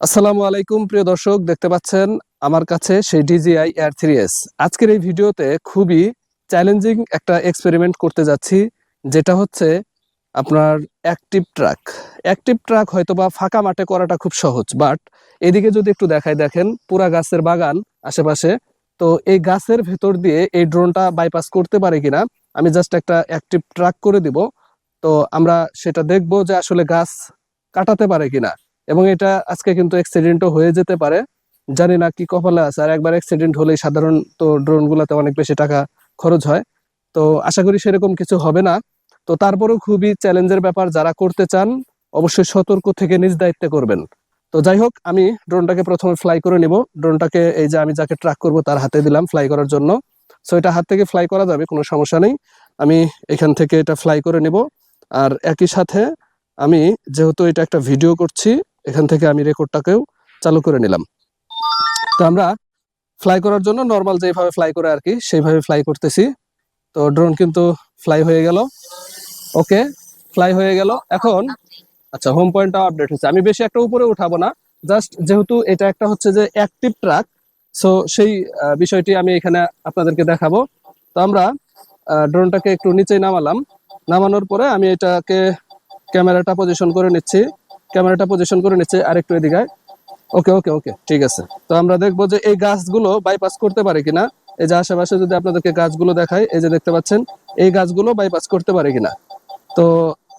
আসসালামু আলাইকুম, প্রিয় দর্শক, দেখতে পাচ্ছেন আমার কাছে সেই ডিজিআই এয়ার থ্রি এস আজকের এই ভিডিওতে খুবই চ্যালেঞ্জিং একটা এক্সপেরিমেন্ট করতে যাচ্ছি, যেটা হচ্ছে আপনার অ্যাক্টিভ ট্রাক অ্যাক্টিভ ট্রাক হয়তো বা ফাঁকা মাঠে করাটা খুব সহজ বাট এদিকে যদি একটু দেখাই, দেখেন পুরা গাছের বাগান আশেপাশে। তো এই গাছের ভেতর দিয়ে এই ড্রোনটা বাইপাস করতে পারে কিনা, আমি জাস্ট একটা অ্যাক্টিভ ট্রাক করে দিব। তো আমরা সেটা দেখব যে আসলে গাছ কাটাতে পারে কিনা। এবং এটা আজকে কিন্তু অ্যাক্সিডেন্টও হয়ে যেতে পারে। জানি না কি কপালে আছে, আর একবার অ্যাক্সিডেন্ট হলেই সাধারণত ড্রোন গুলাতে অনেক বেশি টাকা খরচ হয়। তো আশা করি সেরকম কিছু হবে না। তো তারপরেও খুবই চ্যালেঞ্জের ব্যাপার, যারা করতে চান, অবশ্যই সতর্ক থেকে নিজ দায়িত্বে করবেন। তো যাই হোক, আমি ড্রোনটাকে প্রথমে ফ্লাই করে নিব। ড্রোনটাকে এই যে আমি যাকে ট্রাক করব তার হাতে দিলাম ফ্লাই করার জন্য। সো এটা হাত থেকে ফ্লাই করা যাবে, কোনো সমস্যা নেই। আমি এখান থেকে এটা ফ্লাই করে নিব। আর একই সাথে আমি যেহেতু এটা একটা ভিডিও করছি এখান থেকে আমি রেকর্ডটাকেও চালু করে নিলাম। তো আমরা ফ্লাই করার জন্য নর্মাল যেভাবে ফ্লাই করে আর কি, সেইভাবে ফ্লাই করতেছি। তো ড্রোন কিন্তু ফ্লাই হয়ে গেল। ওকে ফ্লাই হয়ে গেল। এখন আচ্ছা হোম পয়েন্টটা আপডেট হচ্ছে আমি বেশি একটা উপরে উঠাবো না। জাস্ট যেহেতু এটা একটা হচ্ছে যে অ্যাক্টিভ ট্রাক সো সেই বিষয়টি আমি এখানে আপনাদেরকে দেখাবো। তো আমরা ড্রোনটাকে একটু নিচে নামালাম। নামানোর পরে আমি এটাকে ক্যামেরাটা পজিশন করে নিচ্ছি। ক্যামেরাটা পজিশন করে নিচ্ছে আরেকটু এদিকে ওকে ওকে ওকে ঠিক আছে। তো আমরা দেখব যে এই গাছগুলো বাইপাস করতে পারে কিনা। এই যে আশেপাশে যদি আপনাদেরকে গাছগুলো দেখাই, এই যে দেখতে পাচ্ছেন, এই গাছগুলো বাইপাস করতে পারে কিনা। তো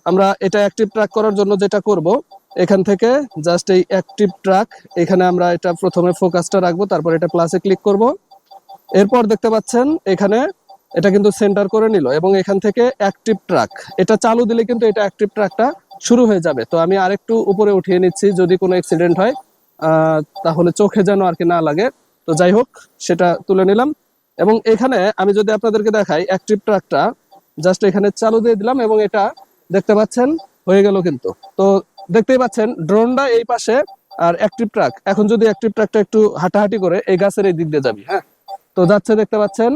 আমরা এটা অ্যাক্টিভ ট্রাক করার জন্য যেটা করব, এখান থেকে জাস্ট এই অ্যাক্টিভ ট্রাক এখানে আমরা এটা প্রথমে ফোকাসটা রাখব, তারপর এটা প্লাসে ক্লিক করব। এরপর দেখতে পাচ্ছেন, এখানে এটা কিন্তু সেন্টার করে নিল এবং এখান থেকে অ্যাক্টিভ ট্রাক এটা চালু দিলে কিন্তু এটা অ্যাক্টিভ ট্রাকটা শুরু হয়ে যাবে। তো আমি আরেকটু উপরে উঠিয়ে নিচ্ছি, যদি কোনো অ্যাক্সিডেন্ট হয় তাহলে চোখে যেন আর কি না লাগে। তো যাই হোক, সেটা তুলে নিলাম। এবং এখানে আমি যদি আপনাদেরকে দেখাই অ্যাক্টিভ ট্রাকটা জাস্ট এখানে চালু দিয়ে দিলাম এবং এটা দেখতে পাচ্ছেন, হয়ে গেল কিন্তু। তো দেখতেই পাচ্ছেন ড্রোনটা এই পাশে আর অ্যাক্টিভ ট্রাক এখন যদি অ্যাক্টিভ ট্রাকটা একটু হাঁটাহাঁটি করে, এই গাছের এই দিক দিয়ে যাবি হ্যাঁ? তো যাচ্ছে দেখতে পাচ্ছেন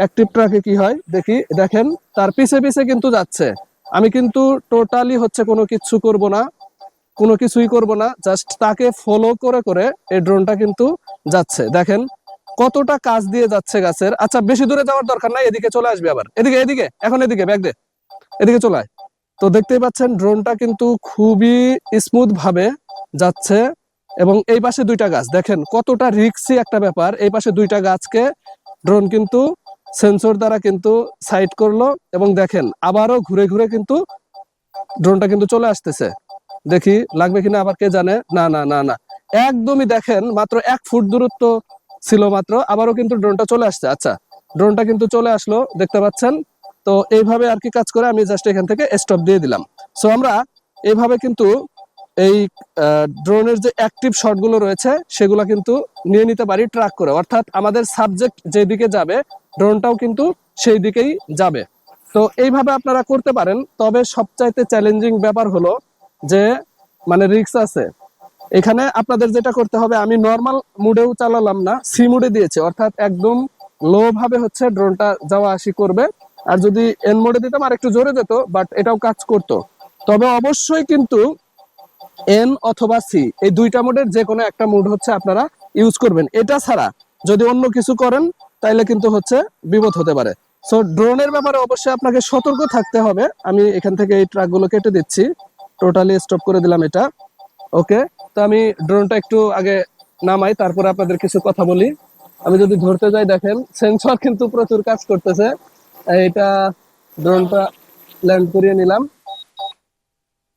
অ্যাক্টিভ ট্রাকে কি হয়, দেখি, দেখেন, তার পিছে পিছে কিন্তু যাচ্ছে। আমি কিন্তু টোটালি হচ্ছে কোনো কিছু করব না, কোনো কিছুই করব না জাস্ট তাকে ফলো করে করে এই ড্রোনটা কিন্তু যাচ্ছে। দেখেন কতটা কাজ দিয়ে যাচ্ছে গাছের। আচ্ছা বেশি দূরে যাওয়ার দরকার নাই, এদিকে চলে আসবে আবার। এদিকে এদিকে, এখন এদিকে ব্যাগ দে। এদিকে চলে আয়। তো দেখতেই পাচ্ছেন ড্রোনটা কিন্তু খুবই স্মুথ ভাবে যাচ্ছে এবং এই পাশে দুইটা গাছ। দেখেন কতটা রিক্সি একটা ব্যাপার, এই পাশে দুইটা গাছকে ড্রোন কিন্তু সেন্সর দ্বারা কিন্তু সাইড করল এবং দেখেন আবারও ঘুরে ঘুরে কিন্তু ড্রোনটা কিন্তু চলে আসতেছে। দেখি লাগবে কিনা আবার কে জানে? না না না না। একদমই দেখেন মাত্র এক ফুট দূরত্ব ছিল মাত্র, আবারও কিন্তু ড্রোনটা চলে আসছে। আচ্ছা ড্রোনটা কিন্তু চলে আসলো, দেখতে পাচ্ছেন? তো এইভাবে আর কি কাজ করে আমি জাস্ট এখান থেকে স্টপ দিয়ে দিলাম। সো আমরা এইভাবে কিন্তু এই ড্রোনের যে অ্যাক্টিভ শটগুলো রয়েছে, সেগুলো কিন্তু নিয়ে নিতে পারি ট্র্যাক করে। অর্থাৎ আমাদের সাবজেক্ট যেদিকে যাবে ড্রোনটাও কিন্তু সেই দিকেই যাবে। তো এইভাবে আপনারা করতে পারেন, তবে সবচাইতে চ্যালেঞ্জিং ব্যাপার হলো যে মানে রিক্স আছে। এখানে আপনাদের যেটা করতে হবে, আমি নর্মাল মুডেও চালালাম না সি মুডে দিয়েছে। অর্থাৎ একদম লো ভাবে হচ্ছে ড্রোনটা যাওয়া আসি করবে। আর যদি এন মোডে দিতাম আর একটু জোরে যেত বাট এটাও কাজ করতো। তবে অবশ্যই কিন্তু এন অথবা সি এই দুইটা মোডের যে কোনো একটা মোড হচ্ছে আপনারা ইউজ করবেন। এটা ছাড়া যদি অন্য কিছু করেন তাইলে কিন্তু হচ্ছে বিপদ হতে পারে। সো ড্রোনের ব্যাপারে অবশ্যই আপনাকে সতর্ক থাকতে হবে। আমি এখান থেকে এই ট্রাকগুলো কেটে দিচ্ছি। টোটালি স্টপ করে দিলাম এটা। ওকে তো আমি ড্রোনটা একটু আগে নামাই, তারপরে আপনাদের কিছু কথা বলি। আমি যদি ধরতে যাই, দেখেন সেন্সর কিন্তু প্রচুর কাজ করতেছে। এটা ড্রোনটা ল্যান্ড করিয়ে নিলাম।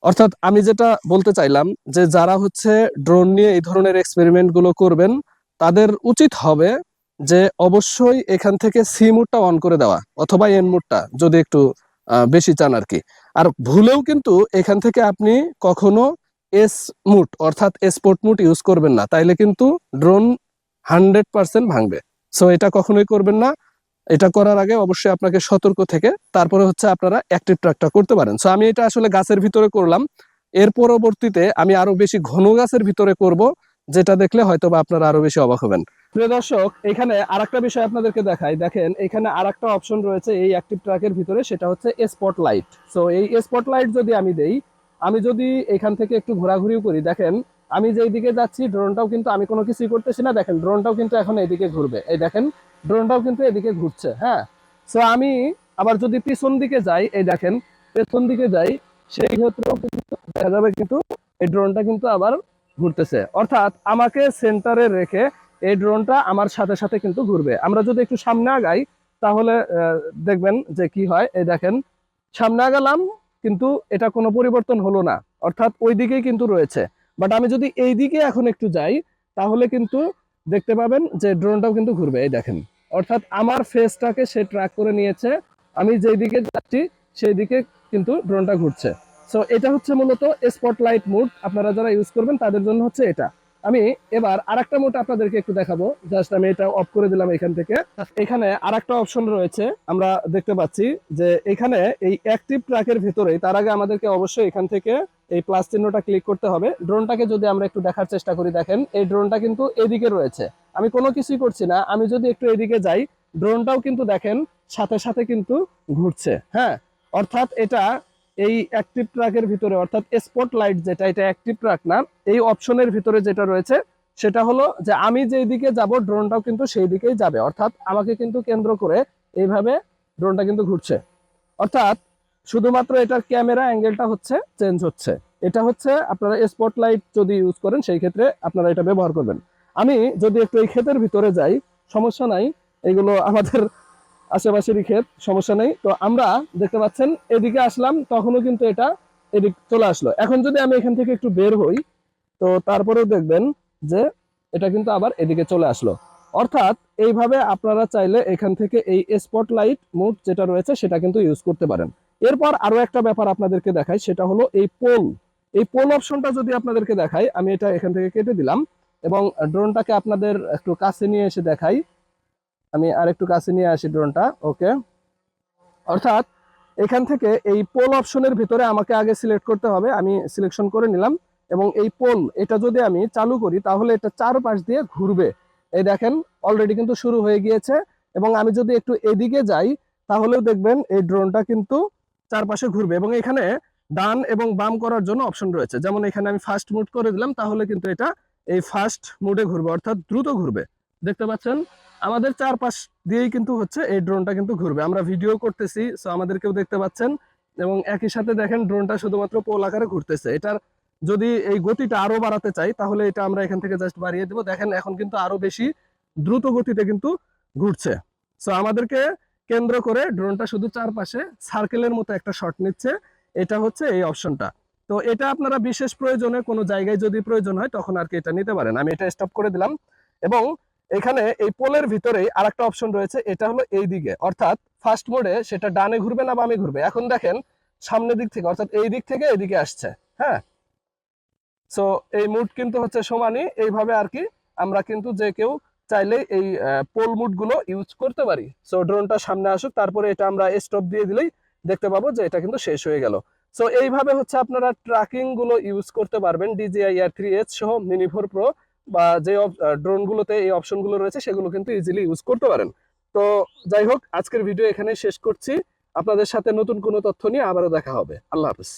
অর্থাৎ আমি যেটা বলতে চাইলাম, যে যারা হচ্ছে ড্রোন নিয়ে এই ধরনের এক্সপেরিমেন্টগুলো করবেন, তাদের উচিত হবে যে অবশ্যই এখান থেকে সি মুডটা অন করে দেওয়া অথবা এন মুডটা, যদি একটু বেশি চান আর কি আর ভুলেও কিন্তু এখান থেকে আপনি কখনো এস মুড, অর্থাৎ স্পোর্ট মুড ইউজ করবেন না। তাইলে কিন্তু ড্রোন হান্ড্রেড পার্সেন্ট ভাঙবে। সো এটা কখনোই করবেন না। এটা করার আগে অবশ্যই আপনাকে সতর্ক থেকে, তারপরে হচ্ছে আপনারা অ্যাক্টিভ ট্র্যাকটা করতে পারেন। সো আমি এটা আসলে গাছের ভিতরে করলাম। এর পরবর্তীতে আমি আরও বেশি ঘন গাছের ভিতরে করব, যেটা দেখলে হয়তো বা আপনারা আরও বেশি অবাক হবেন। প্রিয় দর্শক, এখানে আরেকটা বিষয় আপনাদেরকে দেখাই। দেখেন, এখানে আরেকটা অপশন রয়েছে এই অ্যাক্টিভ ট্র্যাকের ভিতরে, সেটা হচ্ছে স্পট লাইট সো এই স্পট লাইট যদি আমি দেই, আমি যদি এখান থেকে একটু ঘোরাঘুরিও করি, দেখেন, আমি যেই দিকে যাচ্ছি ড্রোনটাও কিন্তু আমি কোনো কিছুই করতেছি না। দেখেন ড্রোনটাও কিন্তু এখন এদিকে ঘুরবে। এই দেখেন ড্রোনটাও কিন্তু এদিকে ঘুরছে হ্যাঁ? সো আমি আবার যদি পিছন দিকে যাই, এই দেখেন, পেছন দিকে যাই, সেই ক্ষেত্রেও কিন্তু দেখা যাবে কিন্তু এই ড্রোনটা কিন্তু আবার ঘুরতেছে। অর্থাৎ আমাকে সেন্টারে রেখে এই ড্রোনটা আমার সাথে সাথে কিন্তু ঘুরবে। আমরা যদি একটু সামনে আগাই, তাহলে দেখবেন যে কি হয়, এই দেখেন, সামনে আগালাম, কিন্তু এটা কোনো পরিবর্তন হলো না, অর্থাৎ ওই দিকেই কিন্তু রয়েছে। বাট আমি যদি এই দিকে এখন একটু যাই, তাহলে কিন্তু দেখতে পাবেন যে ড্রোনটাও কিন্তু ঘুরবে, এই দেখেন। অর্থাৎ আমার ফেসটাকে সে ট্র্যাক করে নিয়েছে, আমি যেই দিকে যাচ্ছি সেই দিকে কিন্তু ড্রোনটা ঘুরছে। সো এটা হচ্ছে মূলত স্পটলাইট মুড আপনারা যারা ইউজ করবেন, তাদের জন্য হচ্ছে এটা। আমি এবার আরেকটা মোড আপনাদেরকে একটু দেখাবো। জাস্ট আমি এটা অফ করে দিলাম এখান থেকে। এখানে আরেকটা অপশন রয়েছে। আমরা দেখতে পাচ্ছি যে এখানে এই অ্যাক্টিভ ট্র্যাকের ভিতরেই, তার আগে আমাদেরকে অবশ্যই এখান থেকে এই প্লাস চিহ্নটা ক্লিক করতে হবে। ড্রোনটাকে যদি আমরা একটু দেখার চেষ্টা করি, দেখেন, এই ড্রোনটা কিন্তু এদিকে রয়েছে। আমি কোনো কিছুই করছি না। আমি যদি একটু এদিকে যাই ড্রোনটাও কিন্তু দেখেন, সাথে সাথে কিন্তু ঘুরছে। হ্যাঁ? অর্থাৎ এটা এই অ্যাক্টিভ ট্র্যাকের ভিতরে, অর্থাৎ স্পট লাইট যেটা, এটা অ্যাক্টিভ ট্রাক না, এই অপশনের ভিতরে যেটা রয়েছে, সেটা হলো যে আমি যেই দিকে যাব ড্রোনটাও কিন্তু সেই দিকেই যাবে। অর্থাৎ আমাকে কিন্তু কেন্দ্র করে এইভাবে ড্রোনটা কিন্তু ঘুরছে। অর্থাৎ শুধুমাত্র এটার ক্যামেরা অ্যাঙ্গেলটা হচ্ছে চেঞ্জ হচ্ছে। এটা হচ্ছে আপনারা স্পটলাইট যদি ইউজ করেন, সেই ক্ষেত্রে আপনারা এটা ব্যবহার করবেন। আমি যদি একটু এই ক্ষেতের ভিতরে যাই, সমস্যা নাই, এগুলো আমাদের আশেপাশেরই ক্ষেত, সমস্যা নেই। তো আমরা দেখতে পাচ্ছেন, এদিকে আসলাম, তখনও কিন্তু এটা এদিক চলে আসলো। এখন যদি আমি এখান থেকে একটু বের হই, তো তারপরেও দেখবেন যে এটা কিন্তু আবার এদিকে চলে আসলো। অর্থাৎ এইভাবে আপনারা চাইলে এখান থেকে এই স্পটলাইট মুড যেটা রয়েছে, সেটা কিন্তু ইউজ করতে পারেন। এরপর আরও একটা ব্যাপার আপনাদেরকে দেখাই, সেটা হলো এই পোল এই পোল অপশনটা যদি আপনাদেরকে দেখাই, আমি এটা এখান থেকে কেটে দিলাম এবং ড্রোনটাকে আপনাদের একটু কাছে নিয়ে এসে দেখাই। আমি আর একটু কাছে নিয়ে আসি ড্রোনটা, ওকে? অর্থাৎ এখান থেকে এই পোল অপশনের ভিতরে আমাকে আগে সিলেক্ট করতে হবে, আমি সিলেকশন করে নিলাম। এবং এই পোল, এটা যদি আমি চালু করি, তাহলে এটা চারপাশ দিয়ে ঘুরবে। এই দেখেন অলরেডি কিন্তু শুরু হয়ে গিয়েছে। এবং আমি যদি একটু এদিকে যাই, তাহলেও দেখবেন এই ড্রোনটা কিন্তু চারপাশে ঘুরবে। এবং এখানে ডান এবং বাম করার জন্য অপশন রয়েছে। যেমন এখানে আমি ফার্স্ট মুড করে দিলাম, তাহলে কিন্তু এটা এই ফার্স্ট মুডে ঘুরবে, অর্থাৎ দ্রুত ঘুরবে। দেখতে পাচ্ছেন? আমাদের চারপাশ দিয়েই কিন্তু হচ্ছে এই ড্রোনটা কিন্তু ঘুরবে। আমরা ভিডিও করতেছি সো আমাদেরকেও দেখতে পাচ্ছেন। এবং একই সাথে দেখেন ড্রোনটা শুধুমাত্র পোল আকারে ঘুরতেছে। এটার যদি এই গতিটা আরও বাড়াতে চাই, তাহলে এটা আমরা এখান থেকে জাস্ট বাড়িয়ে দেবো। দেখেন এখন কিন্তু আরও বেশি দ্রুত গতিতে কিন্তু ঘুরছে। সো আমাদেরকে কেন্দ্র করে ড্রোনটা শুধু চারপাশে সার্কেলের মতো একটা শট নিচ্ছে। এটা হচ্ছে এই অপশনটা তো এটা আপনারা বিশেষ প্রয়োজনে কোনো জায়গায় যদি প্রয়োজন হয়, তখন আর কি এটা নিতে পারেন। আমি এটা স্টপ করে দিলাম। এবং এখানে এই পোলের ভিতরে আর একটা অপশন রয়েছে, এটা হলো এই দিকে। অর্থাৎ ফার্স্ট মোডে সেটা ডানে ঘুরবে না বামে ঘুরবে। এখন দেখেন, সামনের দিক থেকে, অর্থাৎ এই দিক থেকে এদিকে আসছে হ্যাঁ? সো এই মুড কিন্তু হচ্ছে সমানই। এইভাবে আর কি আমরা কিন্তু যে কেউ চাইলে এই পোল মুডগুলো ইউজ করতে পারি। সো ড্রোনটা সামনে আসুক, তারপরে এটা আমরা স্টপ দিয়ে দিলেই দেখতে পাবো যে এটা কিন্তু শেষ হয়ে গেল। সো এইভাবে হচ্ছে আপনারা ট্র্যাকিংগুলো ইউজ করতে পারবেন ডিজিআই আর থ্রি এইচ সহ মিনি ফোর প্রো বা যে ড্রোনগুলোতে এই অপশনগুলো রয়েছে, সেগুলো কিন্তু ইজিলি ইউজ করতে পারেন। তো যাই হোক, আজকের ভিডিও এখানে শেষ করছি। আপনাদের সাথে নতুন কোনো তথ্য নিয়ে আবারও দেখা হবে। আল্লাহ হাফিজ।